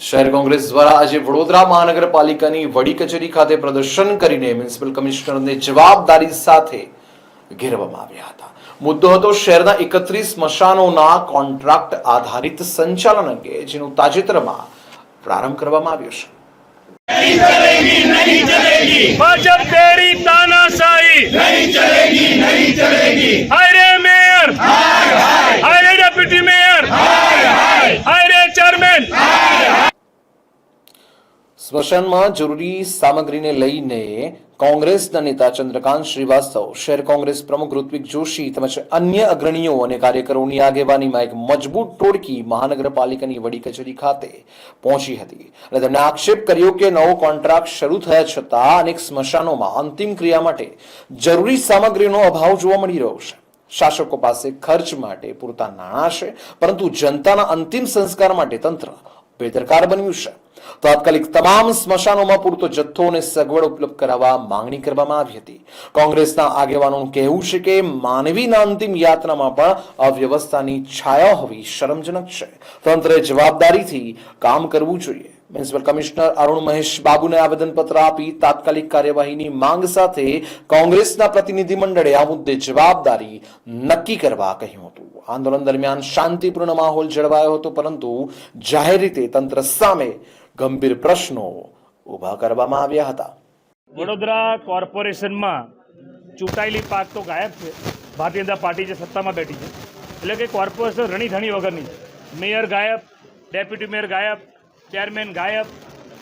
શહેર કોંગ્રેસ દ્વારા આજે વડોદરા મહાનગરપાલિકાની વડી કચેરી ખાતે પ્રદર્શન કરીને મ્યુનિસિપલ કમિશનરને જવાબદારી સાથે ઘેરવામાં આવ્યા હતા. મુદ્દો હતો શહેરના એકત્રીસ સ્મશાનોના કોન્ટ્રાક્ટ આધારિત સંચાલન અંગે જેનું તાજેતરમાં પ્રારંભ કરવામાં આવ્યો છે. ભાજપ સ્મશાનમાં જરૂરી સામગ્રીને લઈને કોંગ્રેસના નેતા ચંદ્રકાંત શ્રીવાસ્તવ, શહેર કોંગ્રેસ પ્રમુખ ઋત્વિક જોશી તેમજ અન્ય અગ્રણીઓ અને કાર્યકરોની આગેવાનીમાં એક મજબૂત ટોળકી મહાનગરપાલિકાની વડી કચેરી ખાતે પહોંચી હતી અને તેમણે આક્ષેપ કર્યો કે નવો કોન્ટ્રાક્ટ શરૂ થયા છતાં અનેક સ્મશાનોમાં અંતિમ ક્રિયા માટે જરૂરી સામગ્રીનો અભાવ જોવા મળી રહ્યો છે. શાસકો પાસે ખર્ચ માટે પૂરતા નાણાં છે, પરંતુ જનતાના અંતિમ સંસ્કાર માટે તંત્ર બેદરકાર બન્યું છે. તાત્કાલિક તમામ સ્મશાનોમાં પૂરતો જથ્થો અને સગવડ ઉપલબ્ધ કરાવવા માંગણી કરવામાં આવી હતી. કોંગ્રેસના આગેવાનોનું કહેવું છે કે માનવીના અંતિમ યાત્રામાં પણ અવ્યવસ્થાની છાયા હોવી શરમજનક છે. તંત્રે જવાબદારીથી કામ કરવું જોઈએ. મ્યુનિસિપલ કમિશનર અરુણ મહેશ બાબુને આવેદનપત્ર આપી તાત્કાલિક કાર્યવાહીની માંગ સાથે કોંગ્રેસના પ્રતિનિધિ મંડળે આ મુદ્દે જવાબદારી નક્કી કરવા કહ્યું હતું. આંદોલન દરમિયાન શાંતિપૂર્ણ માહોલ જળવાયો હતો, પરંતુ જાહેર રીતે તંત્ર સામે ગંભીર પ્રશ્નો ઊભા કરવામાં આવ્યા હતા. વડોદરા કોર્પોરેશનમાં ચૂંટાયેલી પાક તો ગાયબ છે. ભારતીય જનતા પાર્ટી જે સત્તામાં બેઠી છે. એટલે કે કોર્પોરેશન રણી ધણી વગરની. મેયર ગાયબ, ડેપ્યુટી મેયર ગાયબ, ચેરમેન ગાયબ.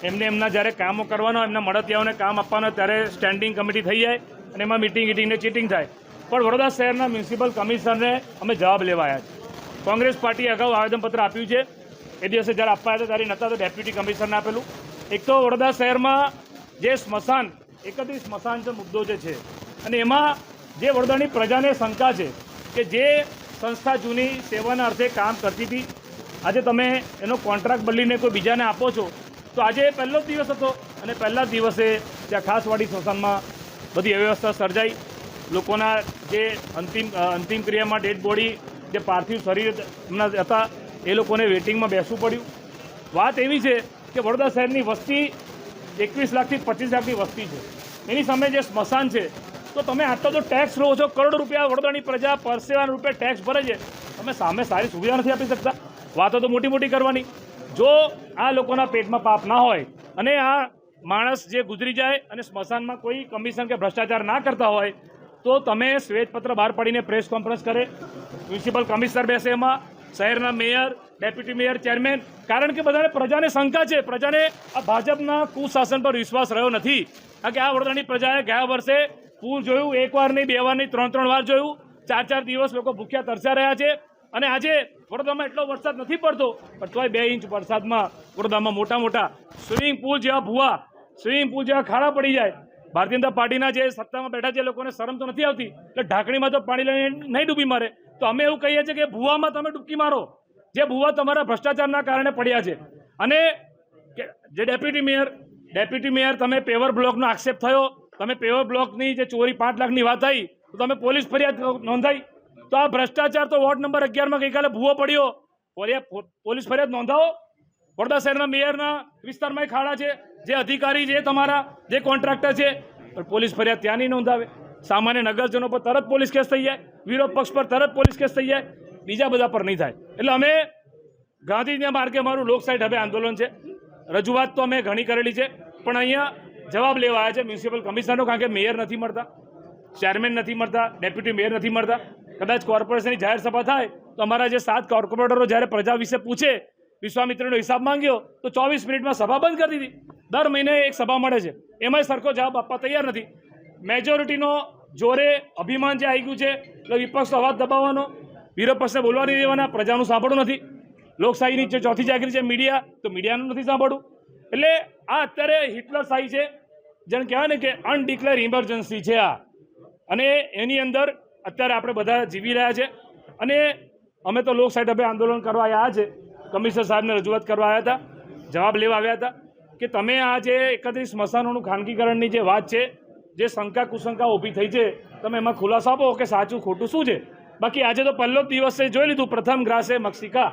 એમને એમના જ્યારે કામો કરવાનો, એમના મળતિયાઓને કામ આપવાનો, ત્યારે સ્ટેન્ડિંગ કમિટી થઈ જાય અને એમાં મિટિંગ ઇટિંગને ચીટિંગ થાય. પણ વડોદરા શહેરના મ્યુનિસિપલ કમિશનરને અમે જવાબ લેવાયા છે. કોંગ્રેસ પાર્ટીએ અગાઉ આવેદનપત્ર આપ્યું છે એ દિવસે જ્યારે આપવા હતા ત્યારે નહોતા, તો ડેપ્યુટી કમિશનરને આપેલું. એક તો વડોદરા શહેરમાં જે સ્મશાન એકત્રીસ સ્મશાન જે મુદ્દો જે છે. અને એમાં જે વડોદરાની પ્રજાને શંકા છે કે જે સંસ્થા જૂની સેવાના અર્થે કામ કરતી હતી, આજે તમે એનો કોન્ટ્રાક્ટ બદલીને કોઈ બીજાને આપો છો, તો આજે પહેલો જ દિવસ હતો અને પહેલા દિવસે ત્યાં ખાસવાડી સ્મશાનમાં બધી અવ્યવસ્થા સર્જાઈ. લોકોના જે અંતિમ અંતિમ ક્રિયામાં ડેડ બોડી, જે પાર્થિવ શરીર એમના હતા એ લોકોને વેટિંગમાં બેસવું પડ્યું. વાત એવી છે કે વડોદરા શહેરની વસ્તી એકવીસ લાખથી પચીસ લાખની વસ્તી છે. એની સામે જે સ્મશાન છે, તો તમે આટલો તો ટેક્સ લો છો, કરોડ રૂપિયા વડોદરાની પ્રજા પરસેવાના રૂપે ટેક્સ ભરે છે. તમે સામે સારી સુવિધા નથી આપી શકતા. વાતો તો મોટી મોટી કરવાની. જો આ લોકોના પેટમાં પાપ ના હોય અને આ માણસ જે ગુજરી જાય અને સ્મશાનમાં કોઈ કમિશન કે ભ્રષ્ટાચાર ના કરતા હોય, તો તમે શ્વેતપત્ર બહાર પાડીને પ્રેસ કોન્ફરન્સ કરે. મ્યુનિસિપલ કમિશનર બેસે એમાં. શહેરના મેયર, ડેપ્યુટી મેયર, ચેરમેન. કારણ કે બધાને પ્રજાને શંકા છે. પ્રજાને આ ભાજપના કુશાસન પર વિશ્વાસ રહ્યો નથી. કારણ કે આ વડોદરાની પ્રજાએ ગયા વર્ષે પૂર જોયું, એક વાર નહીં, બે વાર નહીં, ત્રણ ત્રણ વાર જોયું. ચાર ચાર દિવસ લોકો ભૂખ્યા તરસ્યા રહ્યા છે. અને આજે વડોદરામાં એટલો વરસાદ નથી પડતો, પણ તોય બે ઇંચ વરસાદમાં વડોદરામાં મોટા મોટા સ્વિમિંગ પૂલ જેવા ભૂવા, સ્વિમિંગ પૂલ જેવા ખાડા પડી જાય. ભારતીય જનતા પાર્ટીના જે સત્તામાં બેઠા છે લોકોને શરમ તો નથી આવતી. એટલે ઢાંકણીમાં તો પાણી લઈને નહીં ડૂબી મારે. તો અમે એવું કહીએ છીએ કે ભૂવામાં તમે ડૂબકી મારો. જે ભૂવા તમારા ભ્રષ્ટાચારના કારણે પડ્યા છે. અને જે ડેપ્યુટી મેયર ડેપ્યુટી મેયર, તમે પેવર બ્લોકનો આક્ષેપ થયો, તમે પેવર બ્લોકની જે ચોરી પાંચ લાખની વાત આવી, તો તમે પોલીસ ફરિયાદ નોંધાઈ. તો આ ભ્રષ્ટાચાર તો વોર્ડ નંબર અગિયારમાં ગઈકાલે ભૂવો પડ્યો. પોલીસ ફરિયાદ નોંધાવો. વડોદરા શહેરના મેયરના વિસ્તારમાં ખાડા છે. જે અધિકારી છે તમારા, જે કોન્ટ્રાક્ટર છે. પણ પોલીસ ફરિયાદ ત્યાં નહીં નોંધાવે. સામાન્ય નગરજનો પર તરત પોલીસ કેસ થઈ જાય, વિરોધ પક્ષ પર તરત પોલીસ કેસ થઈ જાય, બીજા બધા પર નહીં થાય. એટલે અમે ગાંધીજીના માર્ગે અમારું લોકસાઇટ હવે આંદોલન છે. રજૂઆત તો અમે ઘણી કરેલી છે, પણ અહીંયા જવાબ લેવા આવ્યા છે મ્યુનિસિપલ કમિશનરનો, કારણ કે મેયર નથી મળતા, ચેરમેન નથી મળતા, ડેપ્યુટી મેયર નથી મળતા. કદાચ કોર્પોરેશનની જાહેર સભા થાય, તો અમારા જે સાત કોર્પોરેટરો જ્યારે પ્રજા વિશે પૂછે, વિશ્વામિત્રનો હિસાબ માંગ્યો, તો ચોવીસ મિનિટમાં સભા બંધ કરી દીધી. દર મહિને એક સભા મળે છે. એમાંય સરખો જવાબ આપવા તૈયાર નથી. મેજોરિટીનો જોરે અભિમાન જે આવી ગયું છે, એટલે વિપક્ષનો અવાજ દબાવવાનો. વિરોધ પક્ષને બોલવા નહીં દેવાના, પ્રજાનું સાંભળવું નથી. લોકશાહીની જે ચોથી જાગૃતિ છે મીડિયા, તો મીડિયાનું નથી સાંભળવું. એટલે આ અત્યારે હિટલર શાહી છે, જેને કહેવાય ને કે અનડિક્લેર ઇમરજન્સી છે આ. અને એની અંદર અત્યારે આપણે બધા જીવી રહ્યા છે. અને અમે તો લોક સાઈડ આંદોલન કરવા આવ્યા છે. કમિશનર સાહેબને રજૂઆત કરવા આવ્યા હતા, જવાબ લેવા આવ્યા હતા, કે તમે આ જે એકત્રીસ સ્મશાનોનું ખાનગીકરણની જે વાત છે જે શંકા કુશંકા ઊભી થઈ છે, તમે એમાં ખુલાસો આપો કે સાચું ખોટું શું છે? બાકી આજે તો પહેલો જ દિવસે જોઈ લીધું પ્રથમ ગ્રાસે મક્ષિકા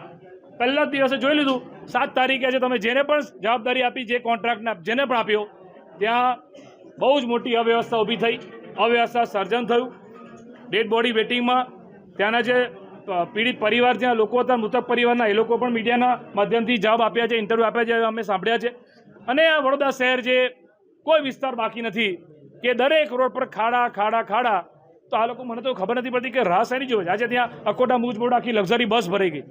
પહેલા દિવસે જોઈ લીધું. સાત તારીખે આજે તમે જેને પણ જવાબદારી આપી, જે કોન્ટ્રાક્ટને જેને પણ આપ્યો, ત્યાં બહુ જ મોટી અવ્યવસ્થા ઊભી થઈ. અવ્યવસ્થા સર્જન થયું. ડેડ બોડી વેટિંગમાં ત્યાંના જે પીડિત પરિવાર જ્યાં લોકો હતા, મૃતક પરિવારના, એ લોકો પણ મીડિયાના માધ્યમથી જવાબ આપ્યા છે ઇન્ટરવ્યૂ આપ્યા છે, અમે સાંભળ્યા છે. અને આ વડોદરા શહેર જે કોઈ વિસ્તાર બાકી નથી કે દરેક રોડ પર ખાડા ખાડા ખાડા. તો આ લોકો મને તો ખબર નથી પડતી કે રાહ શેની જોવે આજે ત્યાં અકોટા મુજબોડ આખી લક્ઝરી બસ ભરાઈ ગઈ.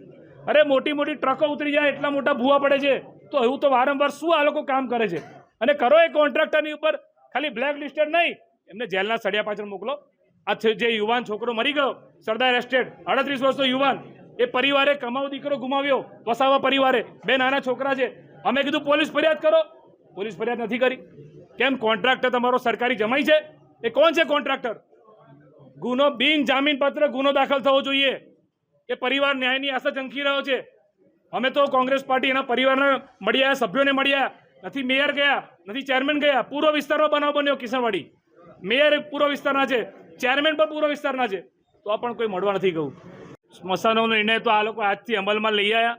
અરે મોટી મોટી ટ્રકો ઉતરી જાય, એટલા મોટા ભૂવા પડે છે. તો એવું તો વારંવાર શું આ લોકો કામ કરે છે? અને કરો એ કોન્ટ્રાક્ટરની ઉપર. ખાલી બ્લેક લિસ્ટેડ નહીં. એમને જેલના સળિયા પાછળ મોકલો. આ જે યુવાન છોકરો મરી ગયો, સરદાર એસ્ટેટ અડત્રીસ વર્ષનો યુવાન. એ પરિવારે કમાવો દીકરો ગુમાવ્યો, વસાવા પરિવારે. બે નાના છોકરા છે. અમે કીધું, પોલીસ ફરિયાદ કરો. પોલીસ ફરિયાદ નથી કરી. કેમ કોન્ટ્રાક્ટર તમારો સરકારી જમાઈ છે? એ કોણ છે કોન્ટ્રાક્ટર? ગુનો બિન જામીનપત્ર ગુનો દાખલ થવો જોઈએ. કે પરિવાર ન્યાયની આશા ઝંખી રહ્યો છે. અમે તો કોંગ્રેસ પાર્ટી એના પરિવારને મળ્યા, સભ્યોને મળ્યા. નથી મેયર ગયા, નથી ચેરમેન ગયા. પૂર્વ વિસ્તારમાં બનાવ બન્યો કિશનવાડી. મેયર પૂર્વ વિસ્તારના છે, ચેરમેન પણ પૂર્વ વિસ્તારના છે. તો પણ કોઈ મળવા નથી ગયું. સ્મશાનનો નિર્ણય તો આ લોકો આજથી અમલમાં લઈ આવ્યા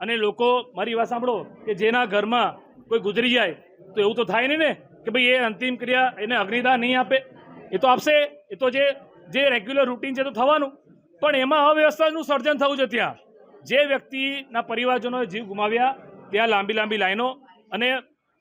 અને લોકો, મારી વાત સાંભળો કે જેના ઘરમાં કોઈ ગુજરી જાય, તો એવું તો થાય નહીં ને, કે ભાઈ એ અંતિમ ક્રિયા એને અગ્નિદાન નહીં આપે. એ તો આપશે, એ તો જે જે રેગ્યુલર રૂટીન છે તો થવાનું. પણ એમાં અવ્યવસ્થાનું સર્જન થવું છે ત્યાં. જે વ્યક્તિના પરિવારજનોએ જીવ ગુમાવ્યા, ત્યાં લાંબી લાંબી લાઈનો અને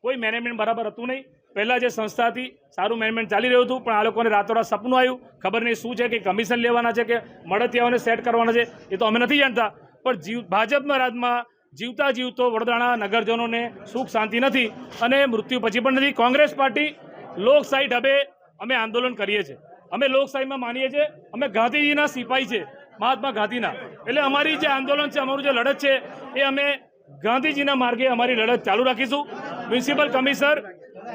કોઈ મેનેજમેન્ટ બરાબર હતું નહીં. પહેલાં જે સંસ્થા હતી, સારું મેનેજમેન્ટ ચાલી રહ્યું હતું, પણ આ લોકોને રાતોરાત સપનું આવ્યું. ખબર નહીં શું છે કે કમિશન લેવાના છે કે મળતિયાઓને સેટ કરવાના છે, એ તો અમે નથી જાણતા. પણ જીવ, ભાજપના રાજમાં જીવતા જીવતો વડોદરાના નગરજનોને સુખ શાંતિ નથી અને મૃત્યુ પછી પણ નથી. કોંગ્રેસ પાર્ટી લોકશાહી ઢબે અમે આંદોલન કરીએ છીએ. અમે લોકશાહીમાં માનીએ છીએ. અમે ગાંધીજીના સિપાહી છે મહાત્મા ગાંધીના. એટલે અમારી જે આંદોલન છે, અમારું જે લડત છે, એ અમે ગાંધીજીના માર્ગે અમારી લડત ચાલુ રાખીશું. મ્યુનિસિપલ કમિશનર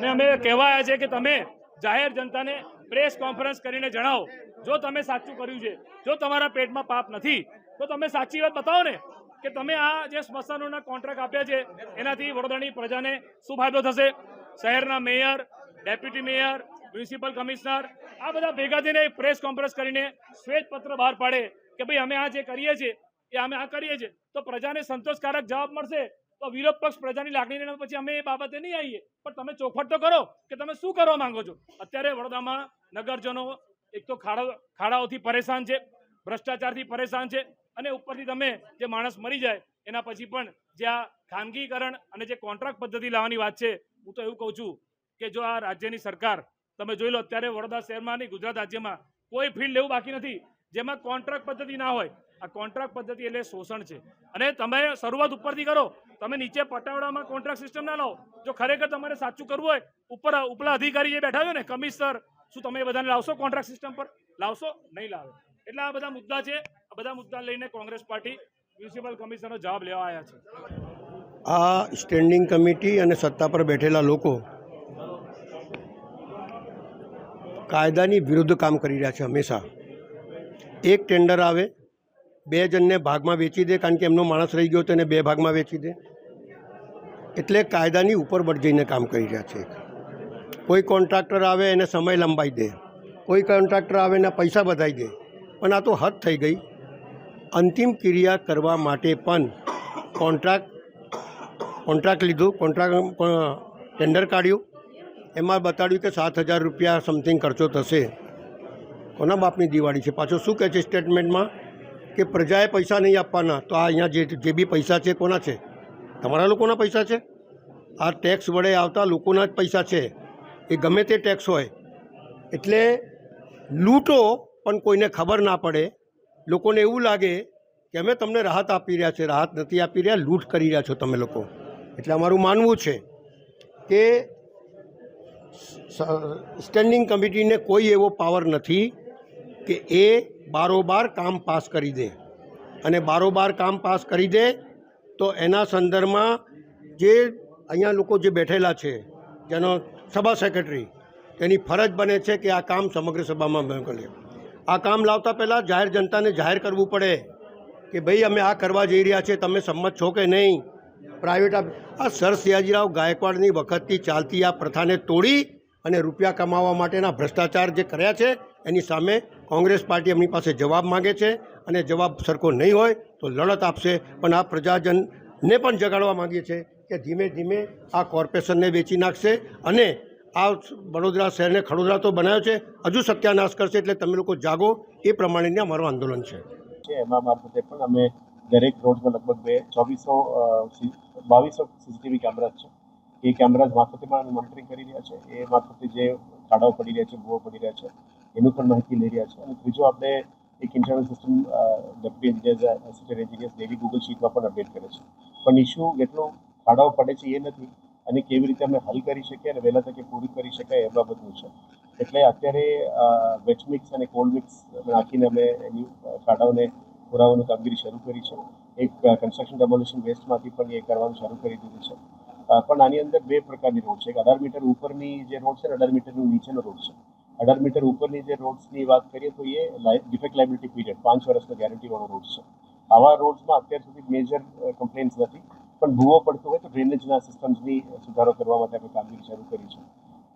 ને અમે કહેવાયા છે કે તમે જાહેર જનતાને પ્રેસ કોન્ફરન્સ કરીને જણાવો. જો તમે સાચું કર્યું છે, જો તમારા પેટમાં પાપ નથી, તો તમે સાચી વાત બતાવો ને. કે તમે આ જે સ્મશાનોના કોન્ટ્રાક્ટ આપ્યા છે, એનાથી વડોદરાની પ્રજાને શું ફાયદો થશે? શહેરના mayor, deputy mayor, municipal commissioner, આ બધા ભેગા થઈને પ્રેસ કોન્ફરન્સ કરીને શ્વેતપત્ર બહાર પાડે કે ભાઈ અમે આ જે કરીએ છીએ, એ અમે આ કરીએ છીએ. તો પ્રજાને સંતોષકારક જવાબ મળશે? તો વિરોધ પક્ષ પ્રજાની લાગણી પછી અમે એ બાબતે નહીં આવીએ. પણ તમે ચોખવટ તો કરો કે તમે શું કરવા માંગો છો? અત્યારે વડોદરામાં નગરજનો એક તો ખાડા ખાડાઓથી પરેશાન છે, ભ્રષ્ટાચારથી પરેશાન છે અને ઉપરથી તમે જે માણસ મરી જાય, એના પછી પણ જે આ ખાનગીકરણ અને જે કોન્ટ્રાક્ટ પદ્ધતિ લાવવાની વાત છે, હું તો એવું કહું છું કે જો આ રાજ્યની સરકાર, તમે જોઈ લો અત્યારે વડોદરા શહેરમાં નહીં, ગુજરાત રાજ્યમાં કોઈ ફિલ્ડ એવું બાકી નથી, જેમાં કોન્ટ્રાક્ટ પદ્ધતિ ના હોય. આ કોન્ટ્રાક્ટ પદ્ધતિ એટલે શોષણ છે. અને તમે શરૂઆત ઉપરથી કરો, તમે નીચે પટાવડામાં કોન્ટ્રાક્ટ સિસ્ટમ ના લાવો. જો ખરેખર તમારે સાચું કરવું હોય, ઉપર ઉપલા અધિકારી જે બેઠા છે ને, કમિશનર, શું તમે બધાને લાવશો કોન્ટ્રાક્ટ સિસ્ટમ પર? લાવશો? નહીં લાવે. એટલે આ બધા મુદ્દા છે આ બધા મુદ્દા લઈને કોંગ્રેસ પાર્ટી મ્યુનિસિપલ કમિશનરનો જવાબ લેવા આવ્યા છે. આ સ્ટેન્ડિંગ કમિટી અને સત્તા પર બેઠેલા લોકો કાયદાની વિરુદ્ધ કામ કરી રહ્યા છે હંમેશા. એક ટેન્ડર આવે, બે જણને ભાગમાં વેચી દે, કારણ કે એમનો માણસ રહી ગયો તેને બે ભાગમાં વેચી દે. એટલે કાયદાની ઉપર જઈને કામ કરી રહ્યા છે કોઈ કોન્ટ્રાક્ટર આવે એને સમય લંબાઈ દે, કોઈ કોન્ટ્રાક્ટર આવે એના પૈસા બધાઈ દે, પણ આ તો હદ થઈ ગઈ. અંતિમ ક્રિયા કરવા માટે પણ કોન્ટ્રાક્ટ કોન્ટ્રાક્ટ લીધું, કોન્ટ્રાક્ટ ટેન્ડર કાઢ્યું. એમાં બતાડ્યું કે સાત હજાર રૂપિયા સમથિંગ ખર્ચો થશે. કોના બાપની દિવાળી છે? પાછો શું કહે છે સ્ટેટમેન્ટમાં કે પ્રજાએ પૈસા નહીં આપવાના, તો આ અહીંયા જે જે બી પૈસા છે, કોના છે? તમારા લોકોના પૈસા છે? આ ટેક્સ વડે આવતા લોકોના જ પૈસા છે. એ ગમે તે ટેક્સ હોય. એટલે લૂંટો, પણ કોઈને ખબર ના પડે. લોકોને એવું લાગે કે અમે તમને રાહત આપી રહ્યા છે, રાહત નથી આપી રહ્યા, લૂંટ કરી રહ્યા છો તમે લોકો. એટલે અમારું માનવું છે કે સ્ટેન્ડિંગ કમિટીને કોઈ એવો પાવર નથી કે એ બારોબાર કામ પાસ કરી દે. અને બારોબાર કામ પાસ કરી દે તો એના સંદર્ભમાં જે અહીંયા લોકો જે બેઠેલા છે, જેનો સભા સેક્રેટરી તેની ફરજ બને છે કે આ કામ સમગ્ર સભામાં કરે આ કામ લાવતા પહેલાં જાહેર જનતાને જાહેર કરવું પડે કે ભાઈ અમે આ કરવા જઈ રહ્યા છીએ, તમે સંમત છો કે નહીં? પ્રાઇવેટ આ આ સર સયાજીરાવ ગાયકવાડની વખતથી ચાલતી આ પ્રથાને તોડી અને રૂપિયા કમાવા માટેના ભ્રષ્ટાચાર જે કર્યા છે, એની સામે કોંગ્રેસ પાર્ટી એમની પાસે જવાબ માગે છે અને જવાબ સરખો નહીં હોય તો લડત આપશે. પણ આ પ્રજાજનને પણ જગાડવા માગીએ છીએ કે ધીમે ધીમે આ કોર્પોરેશનને વેચી નાખશે અને આ વડોદરા શહેરને ખડોદરા તો બનાવ્યો છે, હજુ સત્યાનાશ કરશે એટલે તમે લોકો જાગો, એ પ્રમાણેની અમારું આંદોલન છે. એમાં મારફતે પણ અમે દરેક રોડમાં લગભગ બે, ચોવીસો બાવીસો સીસીટીવી કેમેરાઝ છે. એ કેમેરાઝ મારફતે પણ મોનિટરિંગ કરી રહ્યા છે. એ મારફતે જે ખાડાઓ પડી રહ્યા છે, ભૂવો પડી રહ્યા છે, એનું પણ માહિતી લઈ રહ્યા છે. અને ત્રીજું આપણે એક internal system deputy assistant engineers daily Google શીટમાં પણ અપડેટ કરે છે. પણ ઇશ્યુ એટલો ખાડાઓ પડે છે એ નથી અને કેવી રીતે અમે હલ કરી શકીએ અને વહેલા તકે પૂરી કરી શકાય એ બાબતનું છે. એટલે અત્યારે વેચ મિક્સ અને કોલ્ડ મિક્સ નાખીને અમે એની કાઢાઓને પુરાવાની કામગીરી શરૂ કરી છે. એક કન્સ્ટ્રક્શન ડેમોલિશન વેસ્ટમાંથી પણ એ કરવાનું શરૂ કરી દીધું છે. પણ આની અંદર બે પ્રકારની રોડ છે. એક અઢાર મીટર ઉપરની જે રોડ છે અઢાર મીટરનું નીચેનો રોડ છે. અઢાર મીટર ઉપરની જે રોડ્સની વાત કરીએ તો એ ડિફેક્ટ લાયબિલિટી પીરિયડ પાંચ વર્ષનો ગેરંટીવાળો રોડ છે. આવા રોડ્સમાં અત્યાર સુધી મેજર કમ્પ્લેન્ટ્સ નથી. પણ ભૂવો પડતો હોય તો ડ્રેનેજના સિસ્ટમ્સની સુધારો કરવા માટે આપણે કામગીરી શરૂ કરી છે.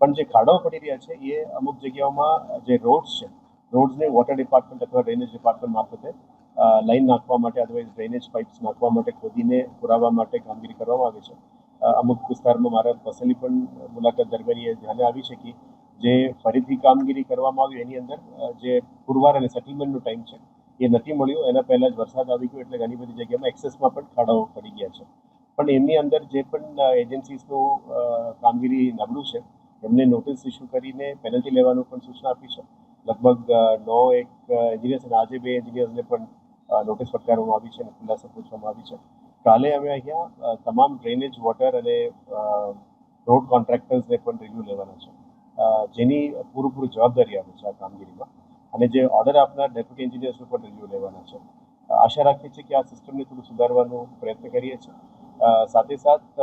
પણ જે ખાડાઓ પડી રહ્યા છે, એ અમુક જગ્યાઓમાં જે રોડ્સ છે રોડ્સને વોટર ડિપાર્ટમેન્ટ અથવા ડ્રેનેજ ડિપાર્ટમેન્ટ મારફતે લાઈન નાખવા માટે અથવા ડ્રેનેજ પાઇપ્સ નાખવા માટે ખોદીને પુરાવા માટે કામગીરી કરવામાં આવે છે. અમુક વિસ્તારમાં મારા પર્સનલી પણ મુલાકાત દરમિયાન એ ધ્યાને આવી છે કે જે ફરીથી કામગીરી કરવામાં આવી એની અંદર જે પુરવાર અને સેટલમેન્ટનો ટાઈમ છે, એ નથી મળ્યો. એના પહેલાં જ વરસાદ આવી ગયો એટલે ઘણી બધી જગ્યામાં એક્સેસમાં પણ ખાડાઓ પડી ગયા છે. પણ એમની અંદર જે પણ એજન્સીસનું કામગીરી નબળું છે, એમને નોટિસ ઇસ્યુ કરીને પેનલ્ટી લેવાનું પણ સૂચના આપી છે. લગભગ નવ એક એન્જિનિયર્સ અને આજે બે એન્જિનિયર્સને પણ નોટિસ ફટકારવામાં આવી છે અને ખુલાસા પૂછવામાં આવી છે. કાલે અમે અહીંયા તમામ ડ્રેનેજ વોટર અને રોડ કોન્ટ્રાક્ટર્સને પણ રિવ્યુ લેવાના છે. જેની પૂરેપૂરી જવાબદારી આવે છે આ કામગીરીમાં. અને જે ઓર્ડર આપનાર ડેપ્યુટી એન્જિનિયર્સનું પણ રિવ્યુ લેવાના છે. આશા રાખીએ છીએ કે આ સિસ્ટમને થોડું સુધારવાનો પ્રયત્ન કરીએ છીએ. સાથે સાથ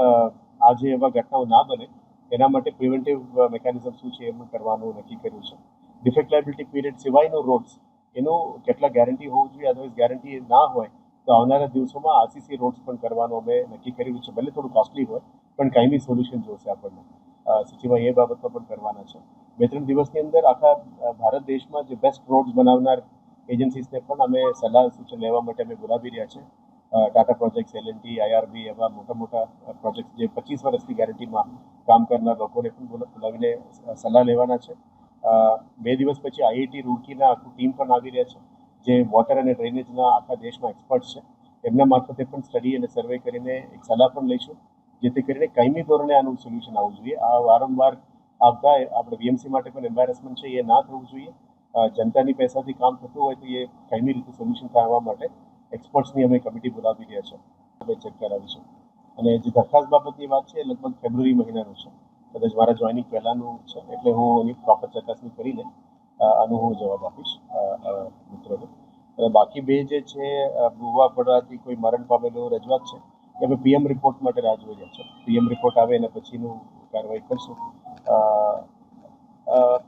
આ જે એવા ઘટનાઓ ના બને એના માટે પ્રિવેન્ટિવ મેકેનિઝમ શું છે એમ કરવાનું નક્કી કર્યું છે. ડિફેક્ટ લાયબિલિટી પીરિયડ સિવાયનો રોડ્સ એનું કેટલા ગેરંટી હોવું જોઈએ અદરવાઇઝ ગેરંટી ના હોય તો આવનારા દિવસોમાં આરસીસી રોડ્સ પણ કરવાનું અમે નક્કી કર્યું છે. ભલે થોડું કોસ્ટલી હોય પણ કાયમી સોલ્યુશન જોશે આપણને. અ, સચિવાય એ બાબતમાં પણ કરવાના છે. બે ત્રણ દિવસની અંદર આખા ભારત દેશમાં જે બેસ્ટ રોડ્સ બનાવનાર એજન્સીસને પણ અમે સલાહ સૂચન લેવા માટે અમે બોલાવી રહ્યા છે. અ, ટાટા પ્રોજેક્ટ્સ એલએનટી આઈઆરબી એવા મોટા મોટા પ્રોજેક્ટ જે પચીસ વર્ષની ગેરંટીમાં કામ કરનાર લોકોને પણ બોલાવીને સલાહ લેવાના છે. બે દિવસ પછી આઈઆઈટી રૂડકીના આખું ટીમ પણ આવી રહ્યા છે, જે વોટર અને ડ્રેનેજના આખા દેશમાં એક્સપર્ટ છે. એમના મારફતે પણ સ્ટડી અને સર્વે કરીને એક સલાહ પણ લઈશું, જેથી કરીને કાયમી ધોરણે આનું સોલ્યુશન આવવું જોઈએ. આ વારંવાર આવતા આપણે વીએમસી માટે પણ એમ્બેરેસમેન્ટ છે, એ ના થવું જોઈએ. જનતાની પૈસાથી કામ થતું હોય તો એ કાયમી રીતે સોલ્યુશન કરવા માટે એક્સપર્ટ્સની અમે કમિટી બોલાવી રહ્યા છે. અમે ચેક કરાવીશું. અને જે દરખાસ્ત બાબતની વાત છે, એ લગભગ ફેબ્રુઆરી મહિનાનું છે. કદાચ મારા જોઈનિંગ પહેલાંનું છે. એટલે હું એની પ્રોપર ચકાસણી કરીને આનો હું જવાબ આપીશ મિત્રોને. અને બાકી બે જે છે ભૂવા પડવાથી કોઈ મરણ પામેલો રજૂઆત છે, એ અમે પીએમ રિપોર્ટ માટે રાહ જોઈ રહ્યા છે પીએમ રિપોર્ટ આવે એના પછીનું કાર્યવાહી કરશું.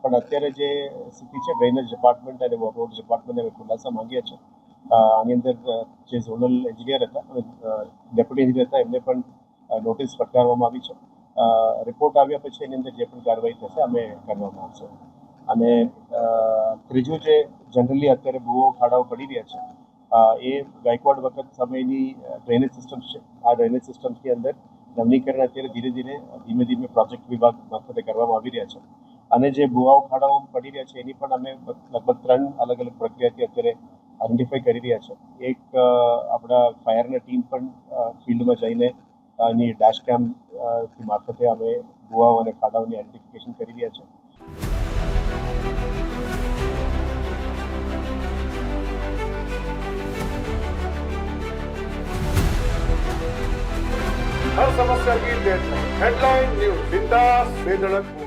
પણ અત્યારે જે સ્થિતિ છે ડ્રેનેજ ડિપાર્ટમેન્ટ અને રોડ ડિપાર્ટમેન્ટ અમે ખુલાસા માંગ્યા છે આની અંદર જે ઝોનલ એન્જિનિયર હતા ડેપ્યુટી એન્જિનિયર હતા, એમને પણ નોટિસ ફટકારવામાં આવી છે. રિપોર્ટ આવ્યા પછી એની અંદર જે પણ કાર્યવાહી થશે, અમે કરવામાં આવશે. અને ત્રીજું જે જનરલી અત્યારે બહુ ખાડાઓ પડી રહ્યા છે એ ગાયકવાડ વખત સમયની ડ્રેનેજ સિસ્ટમ છે. આ ડ્રેનેજ સિસ્ટમની અંદર નવીનીકરણ અત્યારે ધીરે ધીરે, ધીમે ધીમે પ્રોજેક્ટ વિભાગ મારફતે કરવામાં આવી રહ્યા છે. અને જે ભૂવાઓ ખાડાઓ પડી રહ્યા છે, એની પણ અમે લગભગ ત્રણ અલગ અલગ પ્રક્રિયાથી અત્યારે આઈડેન્ટિફાઈ કરી રહ્યા છે. એક આપણા ફાયરના ટીમ પણ ફિલ્ડમાં જઈને ની ડેશ કેમ મારફતે અમે ગુવાઓ અને ખાડાઓની આઈડેન્ટિફિકેશન કરી રહ્યા છે. હર સમસ્યા કી દેખ ન્યૂઝ, બિંદાસ બેધડક